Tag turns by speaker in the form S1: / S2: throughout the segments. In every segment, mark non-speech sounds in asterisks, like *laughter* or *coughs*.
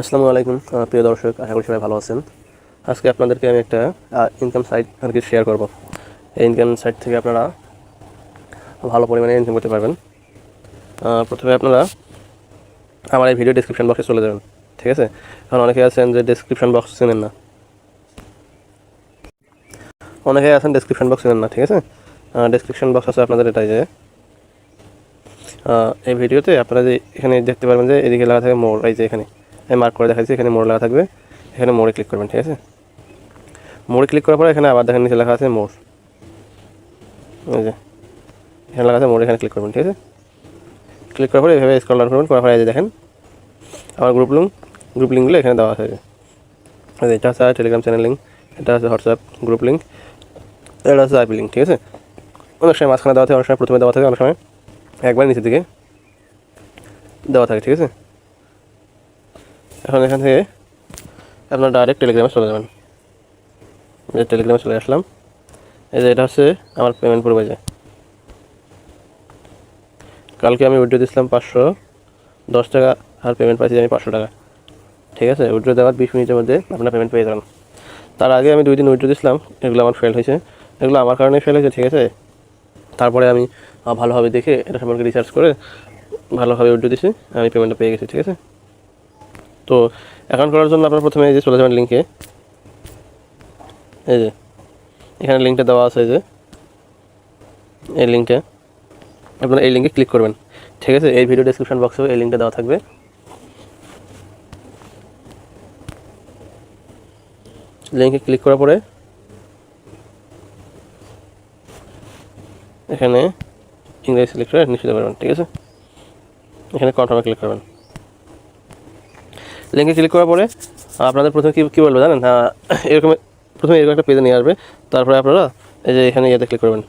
S1: আসসালামু আলাইকুম প্রিয় দর্শক, আশা করি সবাই ভালো আছেন। আজকে আপনাদেরকে আমি একটা ইনকাম সাইট আর কি শেয়ার করব। এই ইনকাম সাইট থেকে আপনারা ভালো পরিমাণে ইনকাম করতে পারবেন। প্রথমে আপনারা আমার এই ভিডিও ডিসক্রিপশন বক্সে চলে যাবেন, ঠিক আছে? কারণ অনেকে আছেন যে ডিসক্রিপশন বক্স চেনেন না। অনেকে আছেন ডিসক্রিপশন বক্স চেনেন না, ঠিক আছে? ডিসক্রিপশন বক্স আছে আপনাদের এটাই যে এই ভিডিওতে আপনারা যে এখানে দেখতে পারবেন যে এদিকে লাগা থাকে মোড় এই যে এখানে। মার্ক করে দেখাচ্ছি, এখানে মোড় লেখা থাকবে। এখানে মোড়ে ক্লিক করবেন, ঠিক আছে? মোড়ে ক্লিক করার পরে এখানে আবার দেখেন নিচে লেখা আছে মোড়। এই যে, এখানে লেখা আছে মোড়, এখানে ক্লিক করবেন, ঠিক আছে? ক্লিক করার পরে এভাবে স্ক্রল ডাউন করবেন, করার পরে এই যে দেখেন আমার গ্রুপ লিঙ্ক গ্রুপ লিঙ্কগুলো এখানে দেওয়া আছে এটা হচ্ছে টেলিগ্রাম চ্যানেল লিঙ্ক এটা হচ্ছে হোয়াটসঅ্যাপ গ্রুপ লিঙ্ক এটা হচ্ছে আইপি লিঙ্ক ঠিক আছে? অনেক সময় মাঝখানে দেওয়া থাকে, অনেক সময় প্রথমে দেওয়া থাকে, অনেক সময় একবার নিচের দিকে দেওয়া থাকে, ঠিক আছে? এখন এখান থেকে আপনার ডাইরেক্ট টেলিগ্রামে চলে যাবেন। যে টেলিগ্রামে চলে আসলাম। এই যে এটা হচ্ছে আমার পেমেন্ট পূর্বে যায় কালকে আমি উইড্রো দিয়েছিলাম পাঁচশো, দশ টাকা আর পেমেন্ট পাইছি আমি পাঁচশো টাকা। ঠিক আছে? উইড্রো দেওয়ার বিশ মিনিটের মধ্যে আপনার পেমেন্ট পেয়ে যাবেন। তার আগে আমি দুই দিন উইড্রো দিয়েছিলাম, এগুলো আমার ফেল হয়েছে। এগুলো আমার কারণে ফেল হয়েছে, ঠিক আছে? তারপরে আমি ভালোভাবে দেখে এটা সম্পর্কে রিসার্চ করে ভালোভাবে উইড্রো দিয়েছি, আমি পেমেন্টটা পেয়ে গেছি, ঠিক আছে? তো অ্যাকাউন্ট করার জন্য আপনার প্রথমে এই যে চলে যাবেন লিঙ্কে এই যে, এখানে লিঙ্কটা দেওয়া আছে এই যে, এই লিঙ্কটা আপনারা এই লিঙ্কে ক্লিক করবেন। ঠিক আছে, এই ভিডিও ডেসক্রিপশন বক্সেও এই লিঙ্কটা দেওয়া থাকবে। লিঙ্কে ক্লিক করার পরে এখানে ইংরেজি সিলেক্ট করে নিশ্চিত করবেন, ঠিক আছে? এখানে কনফার্মে ক্লিক করবেন। লিঙ্কে ক্লিক করার পরে আপনাদের প্রথমে কী কী বলব জানেন? হ্যাঁ *coughs* এরকম, প্রথমে এরকম একটা পেজে নিয়ে আসবে, তারপরে আপনারা এই যে এখানে ইয়েতে ক্লিক করবেন।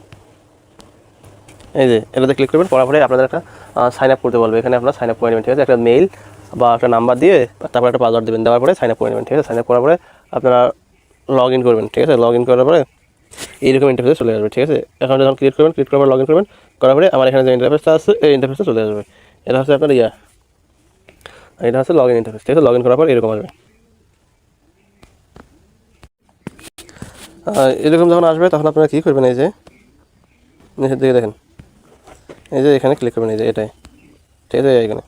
S1: এই যে, এটাতে ক্লিক করবেন, করার পরে আপনাদের একটা সাইন আপ করতে বলবে। এখানে আপনারা সাইন আপ করে নেবেন, ঠিক আছে? একটা মেইল বা একটা নাম্বার দিয়ে, তারপরে একটা পাসওয়ার্ড দেবেন, দেওয়ার পরে সাইন আপ করে নেবেন, ঠিক আছে? সাইন আপ করার পরে আপনারা লগ ইন করবেন, ঠিক আছে? লগ ইন করার পরে এইরকম ইন্টারফেসে চলে আসবে, ঠিক আছে? অ্যাকাউন্টে যখন ক্রিয়েট করবেন ক্রিয়েট করার পর লগ ইন করবেন, করার পরে আমার এখানে যে ইন্টারফেসটা আছে, এই ইন্টারফেসটা চলে আসবে। এটা হচ্ছে আপনার ইয়া। এটা হচ্ছে লগ ইন ইন্টারফেস ঠিক আছে? লগ ইন করার পর এরকম আসবে। এরকম যখন আসবে, তখন আপনারা কী করবেন, এই যে, নিচের দিকে দেখেন। এই যে এখানে ক্লিক করবেন, এই যে এটাই। ঠিক আছে এখানে।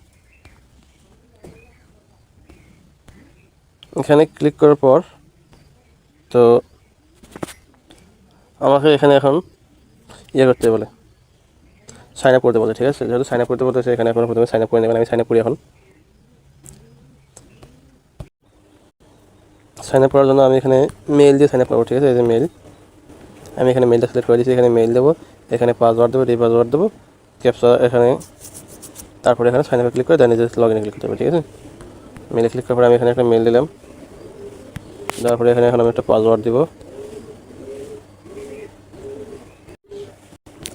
S1: এখানে ক্লিক করার পর, তো আমাকে এখানে এখন ইয়ে করতে বলে। সাইন আপ করতে বলে, ঠিক আছে? যেহেতু সাইন আপ করতে বলতেছে, এখানে এখন প্রথমে সাইন আপ করে নেবেন, আমি সাইন আপ করি এখন। সাইন আপ করার জন্য আমি এখানে মেল দিয়ে সাইন আপ করব, ঠিক আছে? এই যে মেল আমি এখানে মেলটা সিলেক্ট করে দিয়েছি, এখানে মেল দেবো, এখানে পাসওয়ার্ড দেবো এই পাসওয়ার্ড দেবো ক্যাপচা এখানে, তারপরে এখানে সাইন আপে ক্লিক করে দেন লগ ইনে ক্লিক করতে হবে, ঠিক আছে? মেলে ক্লিক করার পরে আমি এখানে একটা মেল দিলাম। দেওয়ার পরে এখানে এখন আমি একটা পাসওয়ার্ড দিব।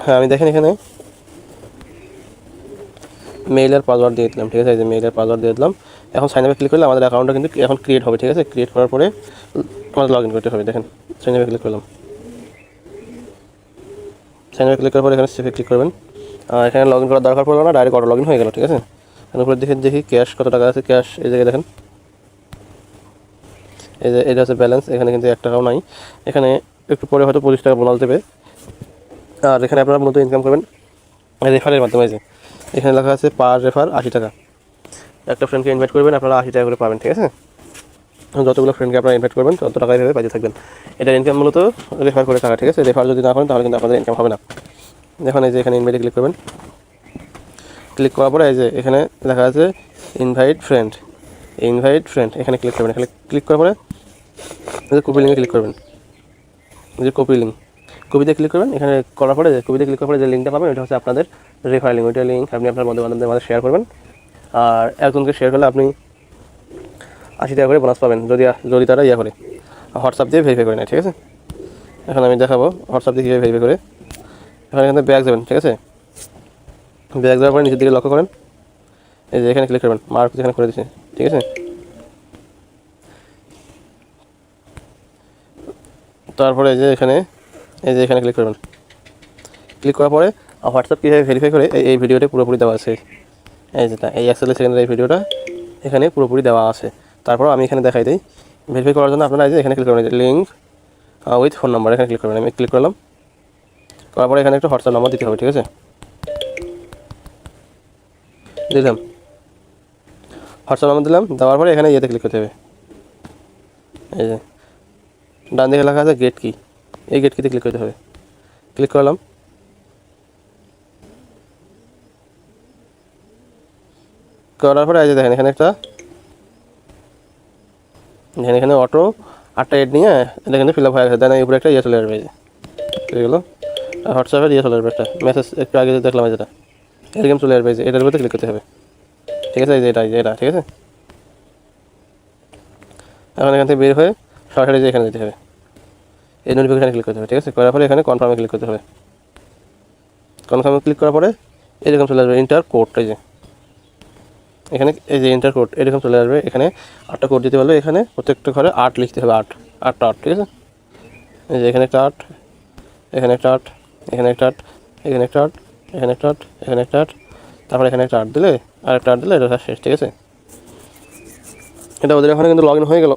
S1: হ্যাঁ আমি দেখেন এখানে মেইলের পাসওয়ার্ড দিয়ে দিলাম, ঠিক আছে? এই যে মেইলের পাসওয়ার্ড দিয়ে দিলাম। এখন সাইন আপে ক্লিক করলে আমাদের অ্যাকাউন্টটা কিন্তু এখন ক্রিয়েট হবে, ঠিক আছে? ক্রিয়েট করার পরে আমাদের লগ ইন করতে হবে, দেখেন। সাইন আপে ক্লিক করলাম। সাইন আপে ক্লিক করার পরে এখানে সেভে ক্লিক করবেন। আর এখানে লগ ইন করার দরকার পড়বে না ডাইরেক্ট অটো লগ ইন হয়ে গেল, ঠিক আছে? এখানে উপরে দেখে দেখি ক্যাশ কত টাকা আছে ক্যাশ এই জায়গায় দেখেন। এই যে এটা হচ্ছে ব্যালেন্স এখানে কিন্তু এক টাকাও নাই। এখানে একটু পরে হয়তো পঁচিশ টাকা বোনাস দেবে। আর এখানে আপনারা মূলত ইনকাম করবেন রেফারের মাধ্যমে যে। এখানে লেখা আছে পার রেফার আশি টাকা। একটা ফ্রেন্ডকে ইনভাইট করবেন, আপনারা আশি টাকা করে পাবেন, ঠিক আছে? যতগুলো ফ্রেন্ডকে আপনারা ইনভাইট করবেন, তত টাকা এভাবে পাইতে থাকবেন। এটা ইনকাম মূলত রেফার করে টাকা, ঠিক আছে? রেফার যদি না করেন, তাহলে কিন্তু আপনাদের ইনকাম হবে না। এখন এই যে এখানে ইনভাইটে ক্লিক করবেন। ক্লিক করার পরে এই যে এখানে লেখা আছে ইনভাইট ফ্রেন্ড ইনভাইট ফ্রেন্ড এখানে ক্লিক করবেন। এখানে ক্লিক করার পরে কপি লিঙ্কে ক্লিক করবেন। যে কপি লিঙ্ক কপিতে ক্লিক করবেন। এখানে করার পরে কপিতে ক্লিক করার পরে যে লিঙ্কটা পাবেন ওটা হচ্ছে আপনাদের রেফার লিঙ্ক ওইটা লিঙ্ক আপনি আপনার বন্ধু বান্ধবদের মাঝে শেয়ার করবেন। আর একজনকে শেয়ার করলে আপনি আশি টাকা করে বোনাস পাবেন, যদি যদি তারা ইয়ে করে। হোয়াটসঅ্যাপ দিয়ে ভেরিফাই করে নেয়, ঠিক আছে? এখন আমি দেখাবো হোয়াটসঅ্যাপ দিয়ে কীভাবে ভেরিফাই করে। এখানে এখানে ব্যাগ যাবেন ঠিক আছে? ব্যাগ যাওয়ার পরে নিচের দিকে লক্ষ্য করেন। এই যে এখানে ক্লিক করবেন মার্ক যেখানে করে দিচ্ছে ঠিক আছে? তারপরে এই যে এখানে, এই যে এখানে ক্লিক করবেন। ক্লিক করার পরে হোয়াটসঅ্যাপ কীভাবে ভেরিফাই করে, এই ভিডিওটা পুরোপুরি দেওয়া আছে। এই যেটা এই একচল্লিশ সেকেন্ডের ভিডিওটা এখানে পুরোপুরি দেওয়া আছে। তারপর আমি এখানে দেখাই দিই। ভেরিফাই করার জন্য আপনারা এই যে এখানে ক্লিক করবেন লিঙ্ক উইথ ফোন নাম্বার এখানে ক্লিক করবেন। আমি ক্লিক করলাম। করার পরে এখানে একটা হোয়াটসঅ্যাপ নাম্বার দিতে হবে, ঠিক আছে? দিলাম। হোয়াটসঅ্যাপ নাম্বার দিলাম, দেওয়ার পরে এখানে ইয়েতে ক্লিক করতে হবে। এই যে, ডান দিকে লেখা আছে গেট কি এই গেট কিতে ক্লিক করতে হবে। ক্লিক করলাম। করার পরে এই যে দেখেন, এখানে একটা দেখেন এখানে অটো আটটা এড নিয়ে এটা কিন্তু ফিল আপ হয়ে গেছে। দেন উপরে একটা ইয়ে চলে আসবে, এই যে ঠিক গেলো হোয়াটসঅ্যাপের ইয়ে চলে আসবে একটা মেসেজ একটু আগে দেখলাম যেটা এরকম চলে আসবে এটার উপরে ক্লিক করতে হবে। ঠিক আছে? এই যে এটা এটা, ঠিক আছে? এখন এখান থেকে বের হয়ে সরাসরি যে এখানে যেতে হবে, এই নোটিফিকেশানে ক্লিক করতে হবে, ঠিক আছে? করার পরে এখানে কনফার্মে ক্লিক করতে হবে। কনফার্মে ক্লিক করার পরে এরকম চলে আসবে ইন্টার কোড এই যে। এখানে এই যে ইন্টার কোড এরকম চলে আসবে। এখানে আটটা কোড দিতে পারবে। এখানে প্রত্যেকটা ঘরে আট লিখতে হবে, আট, আটটা আট, ঠিক আছে? এই যে এখানে একটা আট, এখানে একটা আট, এখানে একটা আট, এখানে একটা আট, এখানে একটা আট, এখানে একটা আট, তারপরে এখানে একটা আট দিলে, আর একটা আট দিলে এটা শেষ, ঠিক আছে? এটা ওদের এখানে কিন্তু লগ ইন হয়ে গেল।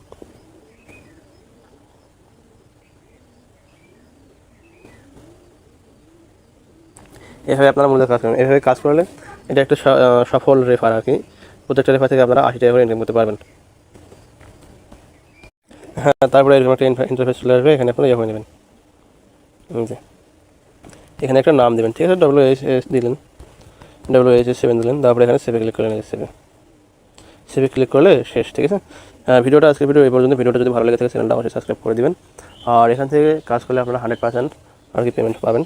S1: এভাবে আপনারা মূলত কাজ করেন। এভাবে কাজ করলে এটা একটা সফল রেফার আর কি। প্রত্যেকটা থেকে আপনারা আশি টাকা করে ইনকাম করতে পারবেন। হ্যাঁ তারপরে এরকম একটা ইন্টারফেস চলে আসবে, এখানে আপনারা ইয়ে করে নেবেন। এখানে একটা নাম দেবেন, ঠিক আছে? ডব্লিউ এইচ এস দিলেন। ডব্লিউ এইচ এস সেভেন দিলেন, তারপরে এখানে সেভে ক্লিক করে নেবেন সেভে সেভে ক্লিক করলে শেষ, ঠিক আছে? হ্যাঁ ভিডিওটা আজকে ভিডিও এই পর্যন্ত। ভিডিওটা যদি ভালো লেগে থাকে চ্যানেলটা অবশ্যই সাবস্ক্রাইব করে দেবেন। আর এখান থেকে কাজ করলে আপনারা হান্ড্রেড পার্সেন্ট আর কি পেমেন্ট পাবেন।